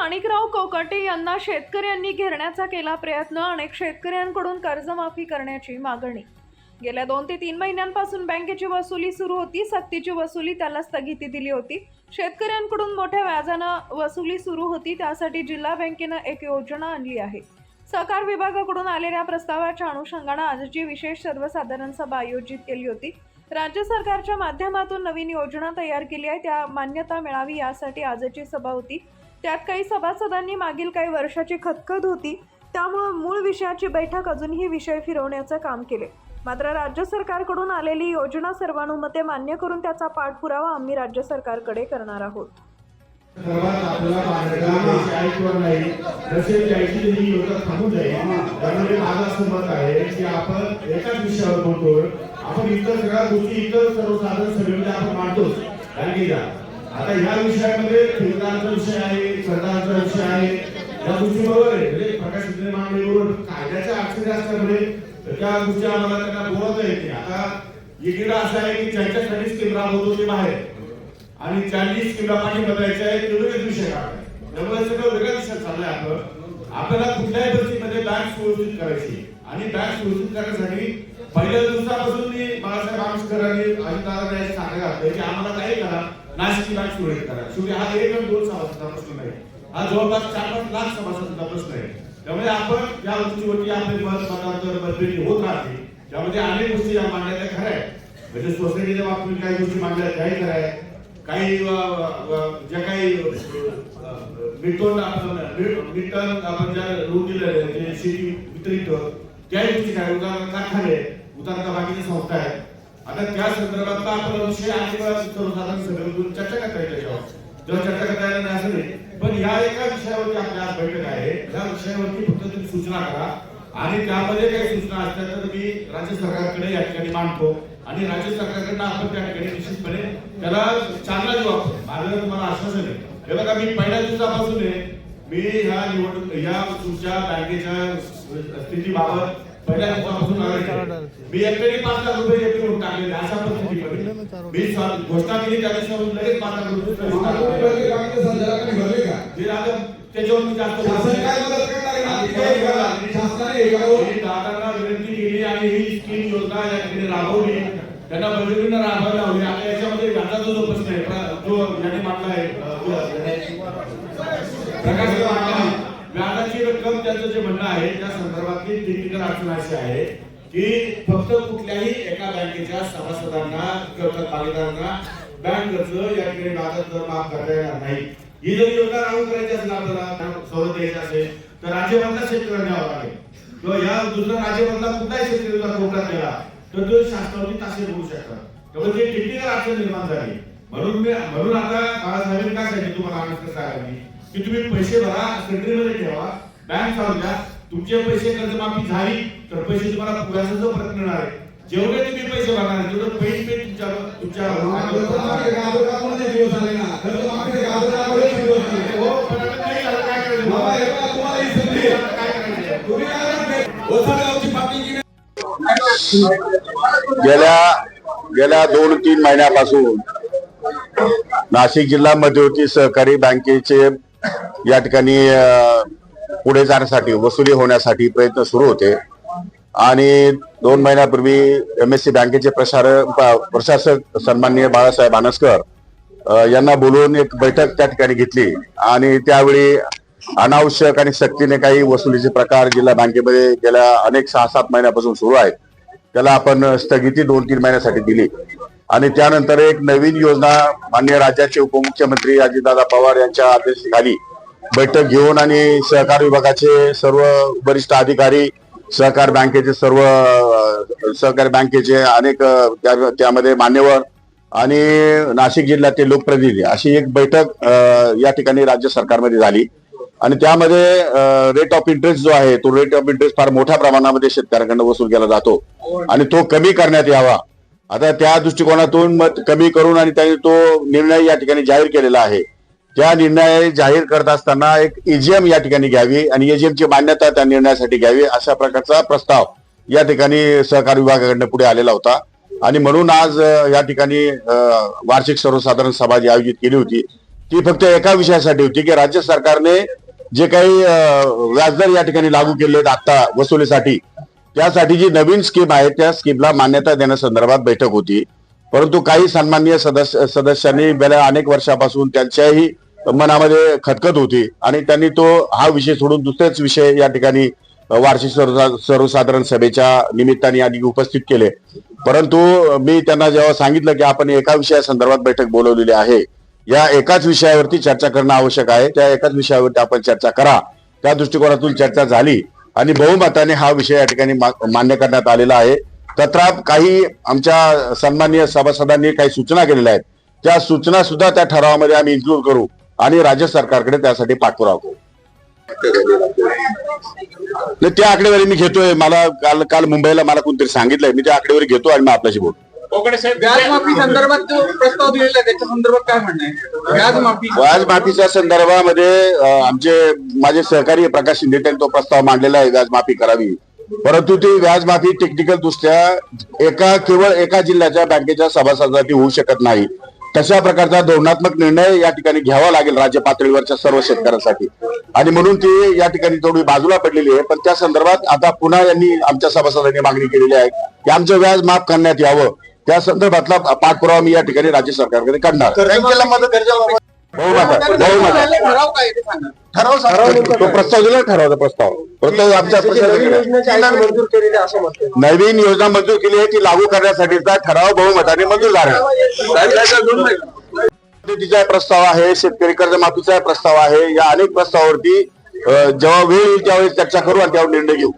माणिकराव कोकाटे यांना शेतकऱ्यांनी घेरण्याचा केला प्रयत्न. अनेक शेतकऱ्यांकडून कर्जमाफी करण्याची मागणी. गेल्या दोन ते तीन महिन्यांपासून बँकेची वसुली सुरू होती. सक्तीची वसुली त्याला स्थगिती दिली होती. शेतकऱ्यांकडून मोठ्या व्याजानं वसुली सुरू होती. त्यासाठी जिल्हा बँकेनं एक योजना आणली आहे. सहकार विभागाकडून आलेल्या प्रस्तावाच्या अनुषंगानं आजची विशेष सर्वसाधारण सभा आयोजित केली होती. राज्य सरकारच्या माध्यमातून नवीन योजना तयार केली आहे. त्या मान्यता मिळावी यासाठी आजची सभा होती. त्यात काही सभासदांनी मागील काही वर्षाची खतखत होती. त्यामुळं मूळ विषयाची बैठक अजूनही विषय फिरवण्याचं काम केले. मात्र राज्य सरकारकडून आलेली योजना सर्वानुमते मान्य करून त्याचा पाठपुरावा आम्ही राज्य सरकारकडे करणार आहोत. सर्वात आपल्याला मार्गदर्शन आहे नाही जसे त्याची ही योजना थांबून जाईल त्यामुळे माझं असं मत आहे की आपण एकाच विषयावर बोलतो आपण इतर सगळ्या गोष्टी इतर सर्वसाधारण सभेमध्ये आपण मांडतोच. कारण की आता ह्या विषयामध्ये ठेवीदाराचा विषय आहे सरदाराचा विषय आहे. या गोष्टी बरोबर आहे म्हणजे प्रकाश मांडणे बरोबर कायद्याच्या अडचणी असल्यामुळे त्या गोष्टी आम्हाला त्यांना बोलत येते. आता इकडे असं आहे की ज्यांच्यासाठी स्कीम राबवतो ते बाहेर. आणि ज्यांनी स्कीमला पाणी बदलायचं आहे ते वेगळेच विषय काढाय त्यामुळे सगळं वेगळ्या विषय चाललंय आपलं. आपल्याला कुठल्याही परिस्थितीमध्ये बँक सुरक्षित करायची. आणि बँक सुरक्षित करण्यासाठी पहिल्या दिवसापासून मी बाळासाहेब आंबेडकरांनी अजितदादा यांनी सांगायला घातलंय की आम्हाला काही करा. नाशिकची बँक सुरळीत करा शेवटी हा एक आणि दोन सभासदांचा प्रश्न नाही. हा जवळपास चार पाच लाख सभासदांचा प्रश्न आहे. त्यामुळे आपण या गोष्टीवरती आपले मत मतांतर मतभेदी होत राहते. त्यामध्ये अनेक गोष्टी या मांडण्याच्या खऱ्या आहेत म्हणजे सोसायटीच्या बाबतीत काही गोष्टी मांडल्या त्याही खऱ्या आहेत काही ज्या काही मिटोन आपण मिटन आपण ज्या लोन दिलेले आहे, जे शेती वितरित त्याही गोष्टी काय? उदाहरण कारखाने. उदाहरण बाकीच्या संस्था आहेत. आता त्या संदर्भात आपण विषय आणि वेळा सर्वसाधारण सभेमधून चर्चा करता येईल जेव्हा चर्चा करता येणार नाही असं नाही पण या एका विषयावरती आपल्या आज बैठक आहे. या विषयावरती फक्त तुम्ही सूचना करा. आणि त्यामध्ये काही सूचना असल्या तर मी राज्य सरकारकडे या ठिकाणी मांडतो. आणि राज्य सरकारकडनं आपण त्या ठिकाणी निश्चितपणे त्याला चांगला जवाब माझं तुम्हाला आश्वासन आहे. हे बघा मी पहिल्या दिवसापासून आहे. मी ह्या निवडणूक या तुमच्या बँकेच्या स्थितीबाबत पहिल्या दिवसापासून आग्रह केला. मी एकट्याने पाच लाख रुपये एफडी म्हणून टाकलेले अशा परिस्थितीमध्ये मी स्व- घोषणा केली त्या दिवसापासून लगेच पाच लाख रुपये पैसे टाकले. जे आता त्याच्यावर मी जास्त शासन काय मदत करणार आहे? आणि ते बघा, शासनाने हे करावं. मी दादांना विनंती केली आणि ही स्कीम योजना या ठिकाणी राबवली त्यांना बळजबरीनं राबवायला लावली आता याच्यामध्ये व्याजाचा जो प्रश्न आहे प्र- जो याने मांडला आहे अ, जो- प्रकाश मांडला आहे व्याजाची रक्कम त्यांचं जे म्हणणं आहे त्या संदर्भातली टेक्निकल अडचण अशी आहे की फक्त कुठल्याही एका बँकेच्या सभासदांना किंवा भागीदारांना बँक कर्ज या ठिकाणी व्याजात दर माफ करता येणार नाही. ही जर योजना लागू करायची असेल आपल्याला सवलत द्यायची असेल तर राज्यमधला शेतकऱ्यांना द्यावा लागेल. किंवा या दुसऱ्या राज्यमधला कुठलाही शेतकरी जर कोर्टात गेला तर तो शासनावरती तासे बोलू शकतात त्यामुळे ते टेक्निकल अडचण निर्माण झाली. म्हणून मी म्हणून आता बाळासाहेबांनी काय सांगितलं तुम्हाला आनंद साहेबांनी की तुम्ही पैसे भरा सेंट्रीमध्ये ठेवा बँक चालू द्या. तुमचे पैसे कर्जमाफी झाली तर पैसे तुम्हाला पुराचं परत मिळणार आहे. जेवढे तुम्ही पैसे भरणार तेवढं पैसे पे तुमच्या तुमच्या दिवस आले ना. हो, हे गेल्या गेल्या दोन तीन महिन्यापासून नाशिक जिल्हा मध्यवर्ती सहकारी बँकेचे या ठिकाणी पुढे जाण्यासाठी वसुली होण्यासाठी प्रयत्न सुरू होते. आणि दोन महिन्यापूर्वी एम एस सी बँकेचे प्रसार प्रशासक सन्माननीय बाळासाहेब आनसकर यांना बोलवून एक बैठक त्या ठिकाणी घेतली. आणि त्यावेळी अनावश्यक आणि सक्तीने काही वसुलीचे प्रकार जिल्हा बँकेमध्ये गेल्या अनेक सहा सात महिन्यापासून सुरू आहेत. त्याला आपण स्थगिती दोन तीन महिन्यासाठी दिली. आणि त्यानंतर एक नवीन योजना माननीय राज्याचे उपमुख्यमंत्री अजितदादा पवार यांच्या आदेशाखाली बैठक घेऊन आणि सहकार विभागाचे सर्व वरिष्ठ अधिकारी सहकार बँकेचे सर्व सहकारी बँकेचे अनेक त्यामध्ये मान्यवर आणि नाशिक जिल्ह्यातील लोकप्रतिनिधी अशी एक बैठक या ठिकाणी राज्य सरकारमध्ये झाली. आणि त्यामध्ये रेट ऑफ इंटरेस्ट जो आहे तो रेट ऑफ इंटरेस्ट फार मोठ्या प्रमाणामध्ये शेतकऱ्यांकडून वसूल केला जातो. आणि तो कमी करण्यात यावा. आता त्या दृष्टिकोनातून मत कमी करून आणि त्यांनी तो निर्णय या ठिकाणी जाहीर केलेला आहे. त्या निर्णय जाहीर करत असताना एक ईजीएम या ठिकाणी घ्यावी आणि EGM ची मान्यता त्या निर्णयासाठी घ्यावी अशा प्रकारचा प्रस्ताव या ठिकाणी सहकार विभागाकडनं पुढे आलेला होता. आणि म्हणून आज या ठिकाणी वार्षिक सर्वसाधारण सभा जी आयोजित केली होती ती फक्त एका विषयासाठी होती की राज्य सरकारने जे काही व्याजदर या ठिकाणी लागू केले आहेत आता वसुलीसाठी त्यासाठी जी नवीन स्कीम आहे त्या स्कीमला मान्यता देण्यासंदर्भात बैठक होती. परंतु काही सन्माननीय सदस्य सदस्यांनी गेल्या अनेक वर्षापासून त्यांच्याही मनामध्ये खतखत होती आणि त्यांनी तो हा विषय सोडून दुसरेच विषय या ठिकाणी वार्षिक सर्वसाधारण सभेच्या निमित्ताने आणि उपस्थित केले. परंतु मी त्यांना जेव्हा सांगितलं की आपण एका विषयासंदर्भात बैठक बोलवलेली आहे या एकाच विषयावरती चर्चा करणं आवश्यक आहे त्या एकाच विषयावरती आपण चर्चा करा. त्या दृष्टिकोनातून चर्चा झाली आणि बहुमताने हा विषय या ठिकाणी मा- मान्य करण्यात आलेला आहे. तत्राप काही आमच्या सन्माननीय सभासदांनी काही सूचना केलेल्या आहेत. त्या सूचना सुद्धा त्या ठरावामध्ये आम्ही इन्क्लूड करू. आणि राज्य सरकारकडे त्यासाठी पाठपुरावा करू. नाही, त्या आकडेवारी मी घेतोय. मला काल काल मुंबईला मला कोणतरी सांगितलंय. मी त्या आकडेवारी घेतो आणि मग आपल्याशी बोलतो व्याज माफी संदर्भात जो प्रस्ताव दिलेला आहे. त्याच्या संदर्भात काय म्हणणं आहे? व्याज माफी व्याज माफीच्या संदर्भामध्ये आमचे माझे सहकारी प्रकाश शिंदे त्यांनी तो प्रस्ताव मांडलेला आहे व्याज माफी करावी. परंतु ती व्याज माफी टेक्निकल दृष्ट्या एका केवळ एका जिल्ह्याच्या बँकेच्या सभासदासाठी होऊ शकत नाही. तशा प्रकारचा धोरणात्मक निर्णय या ठिकाणी घ्यावा लागेल राज्य पातळीवरच्या सर्व शेतकऱ्यांसाठी. आणि म्हणून ती या ठिकाणी थोडी बाजूला पडलेली आहे. पण त्या संदर्भात आता पुन्हा यांनी आमच्या सभासदांनी मागणी केलेली आहे की आमचं व्याज माफ करण्यात यावं. त्या संदर्भातला पाठपुरावा मी या ठिकाणी राज्य सरकारकडे करणार ठराव ते प्रस्ताव दिला ठरवता प्रस्ताव. प्रस्ताव आमच्या. नवीन योजना मंजूर केली आहे ती लागू करण्यासाठीचा ठराव बहुमताने मंजूर झाला. पद्धतीचा प्रस्ताव आहे शेतकरी कर्जमाफीचा प्रस्ताव आहे. या अनेक प्रस्तावावरती जेव्हा वेळ येईल त्यावेळी चर्चा करू आणि त्यावर निर्णय घेऊ.